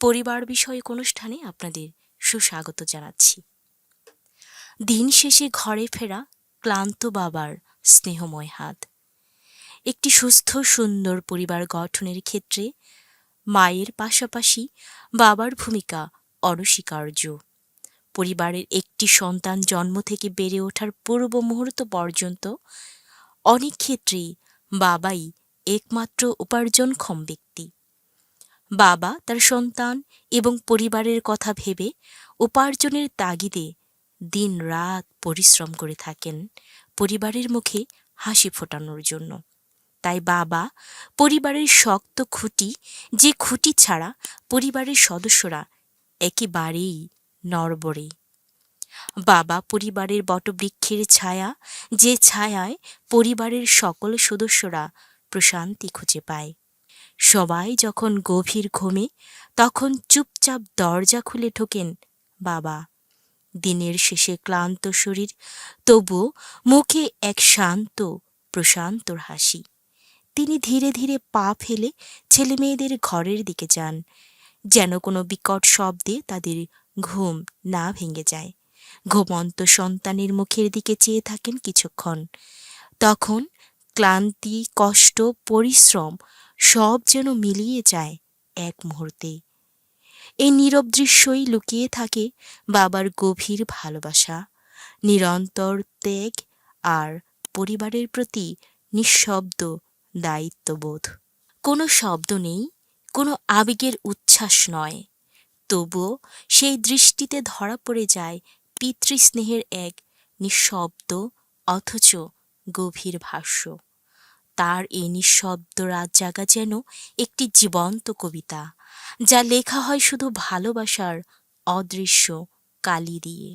পরিবার বিষয়ক অনুষ্ঠানে আপনাদের সুস্বাগত জানাচ্ছি। দিন শেষে ঘরে ফেরা ক্লান্ত বাবার স্নেহময় হাত। একটি সুস্থ, সুন্দর পরিবার গঠনের ক্ষেত্রে মায়ের পাশাপাশি বাবার ভূমিকা অনস্বীকার্য। পরিবারের একটি সন্তান জন্ম থেকে বেড়ে ওঠার পূর্ব মুহূর্ত পর্যন্ত অনেক ক্ষেত্রেই বাবাই একমাত্র উপার্জনক্ষম ব্যক্তি। বাবা, তার সন্তান এবং পরিবারের কথা ভেবে উপার্জনের তাগিদে দিন রাত পরিশ্রম করে থাকেন পরিবারের মুখে হাসি ফোটানোর জন্য। তাই বাবা পরিবারের শক্ত খুঁটি, যে খুঁটি ছাড়া পরিবারের সদস্যরা একেবারেই নড়বড়ে। বাবা পরিবারের বটবৃক্ষের ছায়া, যে ছায়ায় পরিবারের সকল সদস্যরা প্রশান্তি খুঁজে পায়। সবাই যখন গভীর ঘুমে, তখন চুপচাপ দরজা খুলে ঢোকেন বাবা। দিনের শেষে ক্লান্ত শরীর, তবুও মুখে এক শান্ত প্রশান্তর হাসি। তিনি ধীরে ধীরে পা ফেলে ছেলে মেয়েদের ঘরের দিকে যান, যেন কোনো বিকট শব্দে তাদের ঘুম না ভেঙে যায়। ঘুমন্ত সন্তানের মুখের দিকে চেয়ে থাকেন কিছুক্ষণ। তখন ক্লান্তি, কষ্ট, পরিশ্রম সব যেন মিলিয়ে যায় এক মুহূর্তে। এই নীরব দৃশ্যই লুকিয়ে থাকে বাবার গভীর ভালোবাসা, নিরন্তর ত্যাগ আর পরিবারের প্রতি নিঃশব্দ দায়িত্ববোধ। কোনো শব্দ নেই, কোনো আবেগের উচ্ছ্বাস নয়। তবুও সেই দৃষ্টিতে ধরা পড়ে যায় পিতৃস্নেহের এক নিঃশব্দ অথচ গভীর ভাষ্য। তার এই নিঃশব্দ রাত জাগা যেন একটি জীবন্ত কবিতা, যা লেখা হয় শুধু ভালোবাসার অদৃশ্য কালি দিয়ে।